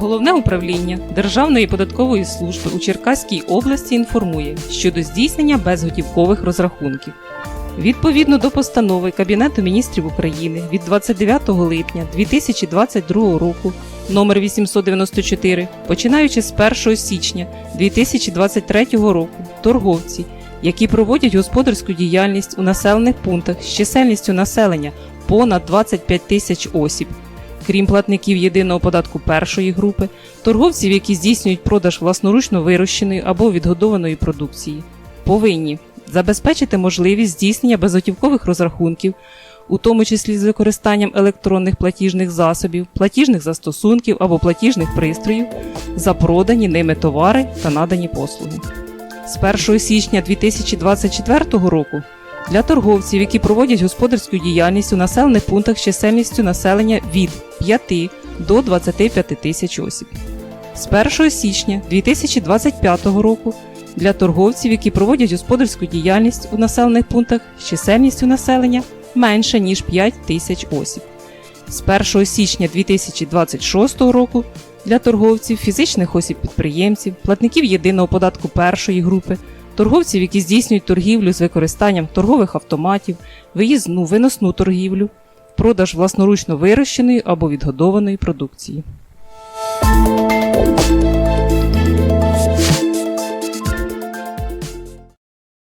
Головне управління Державної податкової служби у Черкаській області інформує щодо здійснення безготівкових розрахунків. Відповідно до постанови Кабінету міністрів України від 29 липня 2022 року номер 894, починаючи з 1 січня 2023 року, торговці, які проводять господарську діяльність у населених пунктах з чисельністю населення понад 25 тисяч осіб, крім платників єдиного податку першої групи, торговців, які здійснюють продаж власноручно вирощеної або відгодованої продукції, повинні забезпечити можливість здійснення безготівкових розрахунків, у тому числі з використанням електронних платіжних засобів, платіжних застосунків або платіжних пристроїв за продані ними товари та надані послуги. З 1 січня 2024 року для торговців, які проводять господарську діяльність у населених пунктах з чисельністю населення від 5 до 25 тисяч осіб. З 1 січня 2025 року для торговців, які проводять господарську діяльність у населених пунктах з чисельністю населення менше ніж 5 тисяч осіб. З 1 січня 2026 року для торговців, фізичних осіб-підприємців, платників єдиного податку першої групи, торговців, які здійснюють торгівлю з використанням торгових автоматів, виїзну виносну торгівлю, продаж власноручно вирощеної або відгодованої продукції.